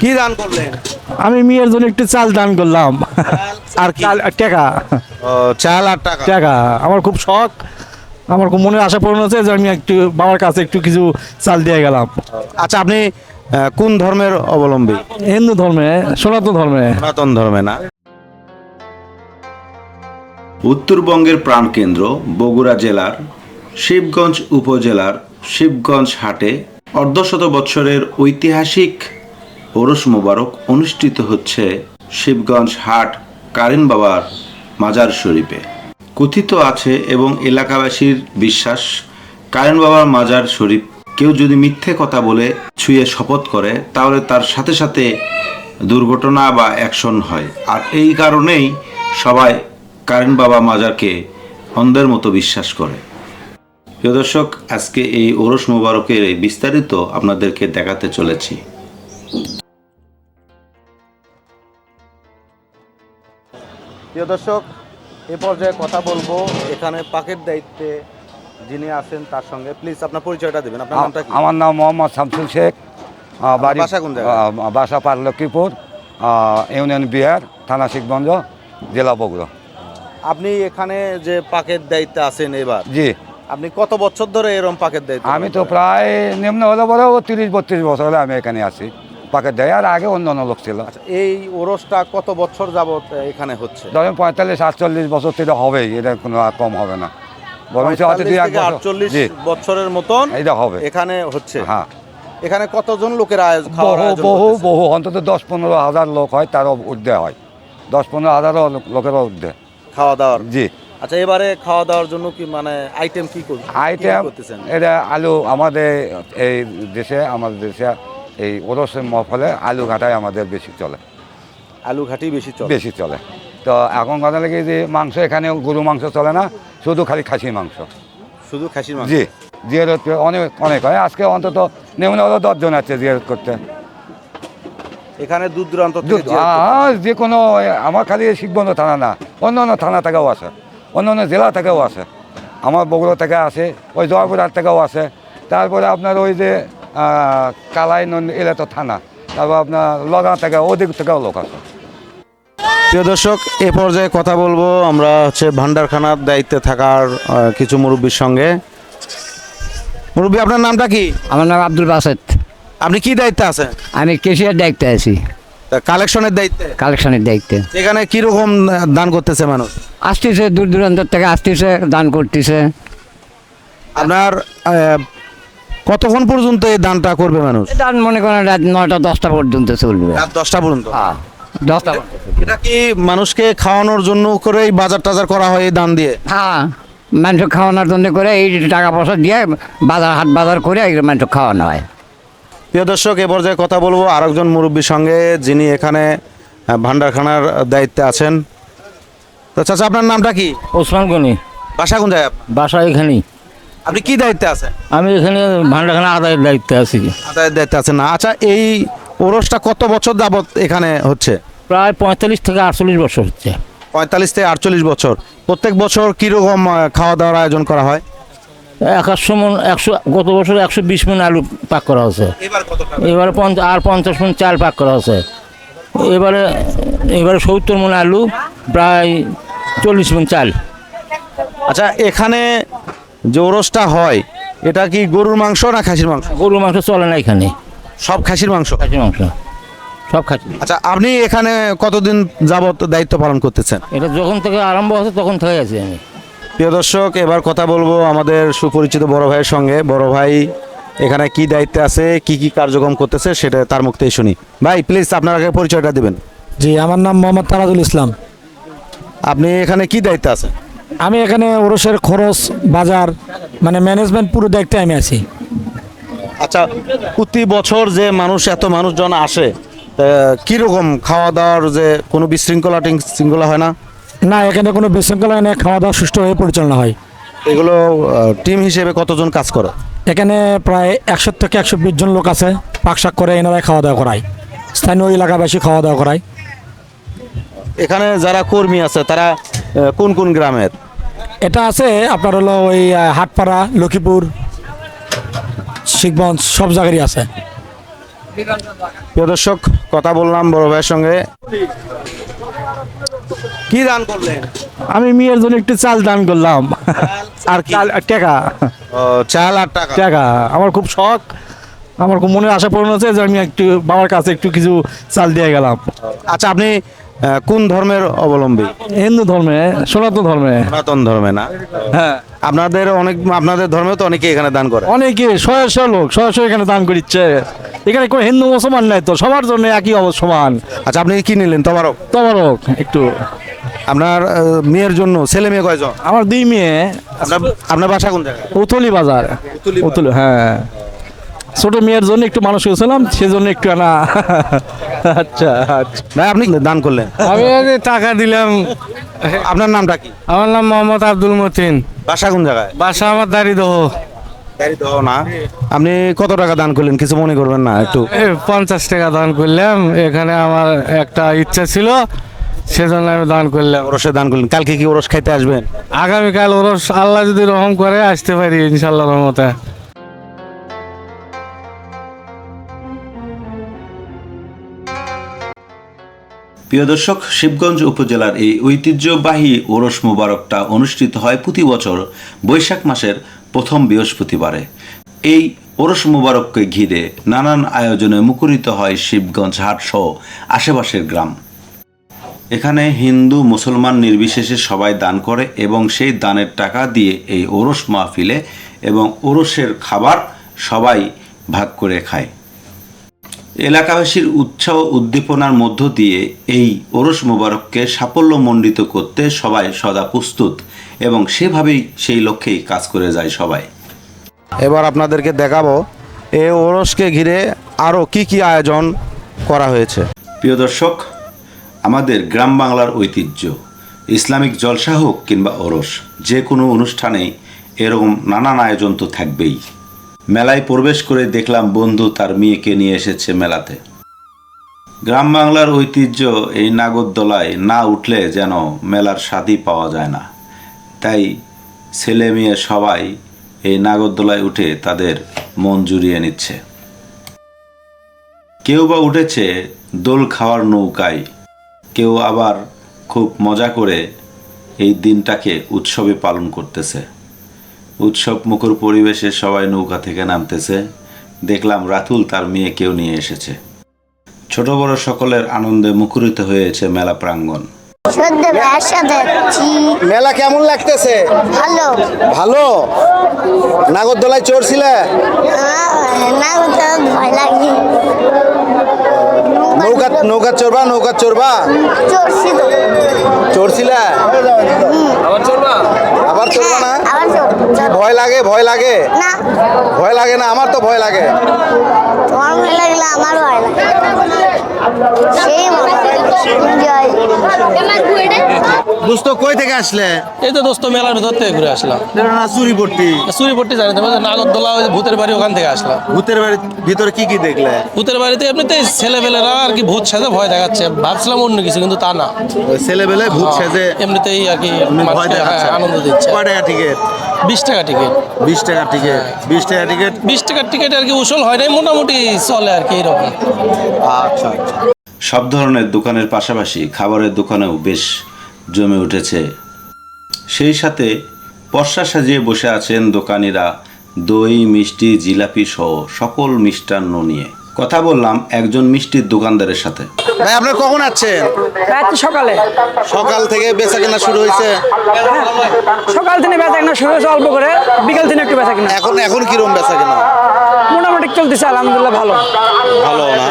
কি দান করলেন? আমি মেয়ের জন্য একটু চাল দান করলাম। আর চাল টাকা। চাল আর টাকা? টাকা। আমার খুব শখ। আমার খুব মনে আশা পূরণ হচ্ছে যে আমি একটু বাবার কাছে একটু কিছু চাল দিয়ে গেলাম। আচ্ছা আপনি কোন ধর্মের অবলম্বী? হিন্দু ধর্মে সনাতন ধর্মে। সনাতন ধর্মে না? উত্তরবঙ্গের প্রাণকেন্দ্র বগুড়া জেলার শিবগঞ্জ উপজেলার শিবগঞ্জ হাটে অর্ধশত বৎসরের ঐতিহাসিক ওরস মোবারক অনুষ্ঠিত হচ্ছে শিবগঞ্জ হাট কারেন বাবার মাজার শরীফে। কথিত আছে এবং এলাকাবাসীর বিশ্বাস, কারেন বাবার মাজার শরীফ কেউ যদি মিথ্যে কথা বলে ছুঁয়ে শপথ করে, তাহলে তার সাথে সাথে দুর্ঘটনা বা অ্যাকশন হয়। আর এই কারণেই সবাই কারেন বাবা মাজারকে অন্ধের মতো বিশ্বাস করে। প্রিয় দর্শক, আজকে এই ওরস মোবারকের বিস্তারিত আপনাদেরকে দেখাতে চলেছি। প্রিয় দর্শক এ পর্যায়ে কথা বলব এখানে পাকের দায়িত্বে যিনি আছেন তার সঙ্গে। প্লিজ আপনার পরিচয়টা দেবেন। আপনার নামটা কি? আমার নাম মোহাম্মদ শামসুল শেখ। বাড়ি বাসা কোন? বাসা পার লক্ষ্মীপুর। ইউনিয়ন বিহার থানা শিখগঞ্জ জেলা বগুড়া। আপনি এখানে যে পাকের দায়িত্বে আছেন এবার জি। আপনি কত বছর ধরে এরকম পাকের দায়িত্ব আমি তো প্রায় নিম্ন হলে বলে তিরিশ বত্রিশ বছর হলে আমি এখানে আছি। পাকের দেয় আর আগে অন্য অন্য লোক ছিল। আচ্ছা এই ওরসটা কত বছর যাবত এখানে হচ্ছে? ধরেন পঁয়তাল্লিশ আটচল্লিশ বছর এটা হবেই এটা কোনো কম হবে না। আটচল্লিশ বছরের মতন এটা হবে। এখানে হচ্ছে। হ্যাঁ। এখানে কতজন লোকের আয়োজন বহু বহু বহু অন্তত দশ পনেরো হাজার লোক হয় তারও ঊর্ধ্বে হয়। দশ পনেরো হাজারও লোক- লোকেরও ঊর্ধ্বে। খাওয়া দাওয়ার? জি। আচ্ছা এবারে খাওয়া দাওয়ার জন্য কি মানে আইটেম কি করছেন আইটেম এটা আলু আমাদের এই দেশে আমাদের দেশে এই ওরসের ফলে আলু ঘাটাই আমাদের বেশি চলে। আলু ঘাটি বেশি চলে। বেশি চলে। তো এখন কথা লাগে যে মাংস এখানে গরু মাংস চলে না শুধু খালি খাসি মাংস। শুধু খাসির মাংস? জি জিয়ারত অনেক অনেক হয়। আজকে অন্তত নিম্ন হলো দশজন আছে জিয়ারত করতে। এখানে দূর দূরান্ত যে কোনো আমার খালি শিখবন্ধ থানা না। অন্য অন্য থানা থেকেও আছে অন্য অন্য জেলা থেকেও আছে আমার বগুড়া থেকে আছে ওই জয়পুরহাট থেকেও আছে তারপরে আপনার ওই যে কালাই এলে তো থানা। তারপর আপনার লগা থেকে ওদিক থেকেও লোক আছে প্রিয় দর্শক এ পর্যায়ে কথা বলব আমরা হচ্ছে ভান্ডারখানার দায়িত্বে থাকার কিছু মুরব্বীর সঙ্গে। মুরব্বী আপনার নামটা কি? আমার নাম আব্দুল বাসেদ। আপনি কি দায়িত্বে আছেন? আমি কেশিয়ার দায়িত্বে আছি। কালেকশনের দায়িত্বে? কালেকশনের দায়িত্বে। এখানে কীরকম দান করতেছে মানুষ? আসতেছে দূর দূরান্ত থেকে আসতেছে দান করতেছে। আপনার কতক্ষণ পর্যন্ত এই দানটা করবে মানুষ? দান মনে করেন রাত নয়টা দশটা পর্যন্ত চলবে। রাত দশটা পর্যন্ত? হ্যাঁ দশটা এটা কি মানুষকে খাওয়ানোর জন্য করেই বাজার টাজার করা হয় এই দান দিয়ে? হ্যাঁ মাংস খাওয়ানোর জন্য করে এই টাকা পয়সা দিয়ে বাজার হাট বাজার করে এই মাংস খাওয়ানো হয়। প্রিয় দর্শক এ পর্যায়ে কথা বলব আরেকজন মুরব্বীর সঙ্গে যিনি এখানে ভান্ডারখানার দায়িত্বে আছেন। তো চাচা আপনার নামটা কি? ওসমান গনি। বাসা কোন জায়গায় বাসা এখানেই। আপনি কি দায়িত্বে আছেন? আমি এখানে ভান্ডারখানা আদায়ের দায়িত্বে আছি। আদায়ের দায়িত্বে আছেন না। আচ্ছা এই ওরসটা কত বছর যাবত এখানে হচ্ছে? প্রায় পঁয়তাল্লিশ থেকে আটচল্লিশ বছর হচ্ছে। পঁয়তাল্লিশ থেকে আটচল্লিশ বছর। প্রত্যেক বছর কীরকম খাওয়া দাওয়ার আয়োজন করা হয়? একশো মন একশো গত বছর একশো বিশ মন আলু পাক করা হয়েছে। এবারে আর পঞ্চাশ মন চাল পাক করা হয়েছে। এবারে এবারে সত্তর মন আলু প্রায় চল্লিশ মন চাল। আচ্ছা এখানে যে ওরসটা হয় এটা কি গরুর মাংস না খাসির মাংস? গরুর মাংস চলে না এখানে। সব খাসির মাংস? খাসির মাংস। সব খাসি। আচ্ছা আপনি এখানে কতদিন যাবত দায়িত্ব পালন করতেছেন? এটা যখন থেকে আরম্ভ হচ্ছে তখন থেকে আছি আমি। প্রিয় দর্শক এবার কথা বলব আমাদের সুপরিচিত বড় ভাইয়ের সঙ্গে। বড় ভাই এখানে কি দায়িত্বে আছে কি কি কার্যক্রম করতেছে সেটা তার মুখ থেকেই শুনি। ভাই প্লিজ আপনার আগে পরিচয়টা দিবেন। জি আমার নাম মোহাম্মদ তারাজুল ইসলাম। আপনি এখানে কি দায়িত্বে আছেন? আমি এখানে ওরসের খরচ বাজার মানে ম্যানেজমেন্ট পুরো দেখতে আমি আছি। আচ্ছা প্রতি বছর যে মানুষ এত মানুষজন আসে কীরকম খাওয়া দাওয়ার যে কোনো বিশৃঙ্খলা টিশৃঙ্খলা হয় না? না এখানে কোনো বিশৃঙ্খলা হয় না খাওয়া দাওয়া সুষ্ঠুভাবে পরিচালনা হয়। এগুলো টিম হিসেবে কতজন কাজ করে? এখানে প্রায় একশো থেকে একশো বিশ জন লোক আছে পাকশাক করে এনারাই খাওয়া দাওয়া করায়। স্থানীয় এলাকাবাসী খাওয়া দাওয়া করায়। এখানে যারা কর্মী আছে তারা কোন কোন গ্রামের? এটা আছে আপনার হলো ওই হাটপাড়া লক্ষ্মীপুর শিখগঞ্জ সব জায়গারই আছে। প্রিয় দর্শক কথা বললাম বড় ভাইয়ের সঙ্গে। কি দান করলেন? আমি মেয়ের জন্য একটু চাল দান করলাম। আর চাল টাকা। চাল আর টাকা? টাকা। আমার খুব শখ। আমার খুব মনে আশা পূরণ হচ্ছে যে আমি একটু বাবার কাছে একটু কিছু চাল দিয়ে গেলাম। আচ্ছা আপনি কোন ধর্মের অবলম্বী? হিন্দু ধর্মে সনাতন ধর্মে। সনাতন ধর্মে না? হ্যাঁ। আপনাদের অনেক আপনাদের ধর্মে তো অনেকে এখানে দান করে। অনেকে শয়ে শয়ে লোক শয়ে শয়ে এখানে দান করিচ্ছে। এখানে কোনো হিন্দু মুসলমান নাই তো সবার জন্য একই অবস্থা সমান। আচ্ছা আপনি কি নিলেন? তোমারও তোমারও একটু। আপনার মেয়ের জন্য ছেলে মেয়ে কয়জন? আমার দুই মেয়ে। আপনার আপনার বাসা কোন জায়গায়? উতলি বাজার। উতলি হ্যাঁ। ছোট মেয়ের জন্য একটু মানুষ হয়েছিলাম সেজন্য একটু আনা আচ্ছা আচ্ছা। ভাই আপনি দান করলেন। আমি টাকা দিলাম। আপনার নামটা কি? আমার নাম মোহাম্মদ আব্দুল মতিন। বাসা কোন জায়গায়? বাসা আমার দাড়িদহ ও না। আপনি কত টাকা দান করলেন? কিছু মনে করবেন না একটু। পঞ্চাশ টাকা দান করলাম। এখানে আমার একটা ইচ্ছা ছিল সেজন্য আমি দান করলাম। ওরসে দান করলেন। কালকে কি ওরস খাইতে আসবেন? আগামীকাল ওরস আল্লাহ যদি রহম করে আসতে পারি ইনশাল্লাহ রহমতে। প্রিয় দর্শক, শিবগঞ্জ উপজেলার এই ঐতিহ্যবাহী ওরস মোবারকটা অনুষ্ঠিত হয় প্রতি বছর বৈশাখ মাসের প্রথম বৃহস্পতিবারে। এই ওরস মোবারককে ঘিরে নানান আয়োজনে মুখরিত হয় শিবগঞ্জ হাট সহ আশেপাশের গ্রাম। এখানে হিন্দু, মুসলমান নির্বিশেষে সবাই দান করে এবং সেই দানের টাকা দিয়ে এই ওরস মাহফিলে এবং ওরসের খাবার সবাই ভাগ করে খায়। এলাকাবাসীর উৎসাহ উদ্দীপনার মধ্য দিয়ে এই ওরস মোবারককে সাফল্যমণ্ডিত করতে সবাই সদা প্রস্তুত এবং সেভাবেই সেই লক্ষ্যেই কাজ করে যায় সবাই। এবার আপনাদেরকে দেখাবো এ ওরসকে ঘিরে আরও কি কি আয়োজন করা হয়েছে। প্রিয় দর্শক আমাদের গ্রাম বাংলার ঐতিহ্য ইসলামিক জলসা হোক কিংবা ওরস যে কোনো অনুষ্ঠানে এরকম নানান আয়োজন তো থাকবেই। মেলায় প্রবেশ করে দেখলাম বন্ধু তার মেয়েকে নিয়ে এসেছে মেলাতে। গ্রাম বাংলার ঐতিহ্য এই নাগরদোলায় না উঠলে যেন মেলার স্বাদই পাওয়া যায় না। তাই ছেলে মেয়ে সবাই এই নাগরদোলায় উঠে তাদের মন জুড়িয়ে নিচ্ছে। কেউ বা উঠেছে দোল খাওয়ার নৌকায়, কেউ আবার খুব মজা করে এই দিনটাকে উৎসবে পালন করতেছে। উৎসব মুখর পরিবেশে সবাই নৌকা থেকে নামতেছে। দেখলাম রাতুল তার মেয়েকেও নিয়ে এসেছে। ছোট বড় সকলের আনন্দে মুখরিত হয়েছে মেলা প্রাঙ্গণ। মেলা কেমন লাগতেছে? ভালো। ভালো? নাগরদোলায় চড়ছিলে? লাগে। নৌকা নৌকা চড়বা নৌকা চড়বা? চড়ছিলে? আবার চড়বা? আবার চড়বা না? চড়। ভয় লাগে ভয় লাগে। না। ভয় লাগে না আমার তো ভয় লাগে। তোমার ভয় লাগলে আমার ভয় লাগে। সেই মজা দোস্ত কই থেকে আসলে? এই তো দোস্ত মেলার ভেতর থেকে ঘুরে আসলাম। না চুরিপট্টি সুরিপট্টি জানি তুমি নাগরদোলা ওই ভূতের বাড়ি ওখান থেকে আসলাম। ভূতের বাড়ির ভিতরে কি কি দেখলে? ভূতের বাড়িতে এমনিতে ছেলেবেলেরা আর কি ভূত সাজে ভয় দেখাচ্ছে। ভাবছিলাম অন্য কিছু কিন্তু তা না। ছেলেবেলে ভূত সেজে এমনিতেই আর কি ভয় হ্যাঁ, দেখাচ্ছে। আনন্দ দিচ্ছে। কয় টাকা টিকিট বিশ টাকা টিকিট বিশ টাকা টিকিট বিশ টাকা টিকিট বিশ টাকার টিকিট আর কি উসল হয় নাই মোটামুটি চলে আর কি এরকম। আচ্ছা আচ্ছা। সব ধরনের দোকানের পাশাপাশি খাবারের দোকানেও বেশ জমে উঠেছে। সেই সাথে পর্সা সাজিয়ে বসে আছেন দোকানিরা দই মিষ্টি জিলাপি সহ সকল মিষ্টান্ন নিয়ে। কথা বললাম একজন মিষ্টির দোকানদারের সাথে। ভাই আপনার কখন আসছেন? রাত সকালে। সকাল থেকে বেচা কেনা শুরু হয়েছে। সকাল থেকে বেচা কিনা শুরু হয়েছে অল্প করে। বিকাল দিনে একটু বেচা কিনা। এখন এখন কিরম বেচা কেনা? মোটামুটি চলতেছে আলহামদুলিল্লাহ ভালো। ভালো না?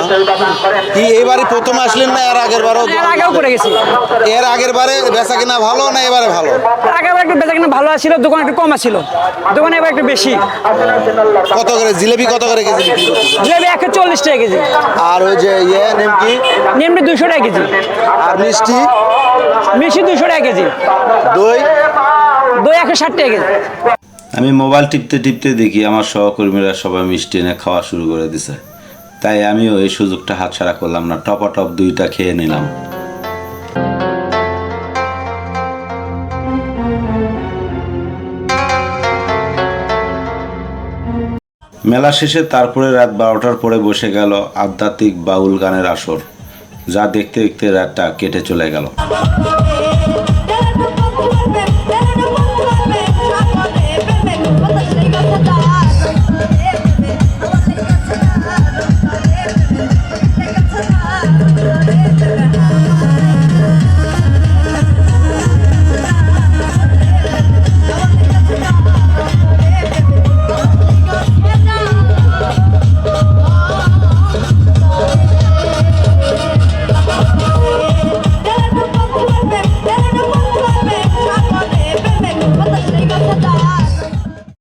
কি এবারে প্রথম আসলেন না এর আগের বারও? এর আগেও করে গেছি। এর আগের বারে বেচা কিনা ভালো না এবারে ভালো? আগে আবার একটু বেচা কিনা ভালো আছিল দোকান একটু কম আছিল দোকানে এবার একটু বেশি। কত করে? জিলেপি কত করে কেজি? করতেছে? একশো চল্লিশ টাকা কেজি। আর ওই যে ইয়ে নেমকি নিমটি দুশো টাকা কেজি। আর মিষ্টি? মিষ্টি দুশো টাকা কেজি। দই? দই একশো ষাট টাকা কেজি। আমি মোবাইল টিপতে টিপতে দেখি আমার সহকর্মীরা সবাই মিষ্টি এনে খাওয়া শুরু করে দিছে। তাই আমিও এই সুযোগটা হাতছাড়া করলাম না টপা টপ দুইটা খেয়ে নিলাম। মেলা শেষে তারপরে রাত বারোটার পরে বসে গেল আধ্যাত্মিক বাউল গানের আসর, যা দেখতে দেখতে রাতটা কেটে চলে গেল।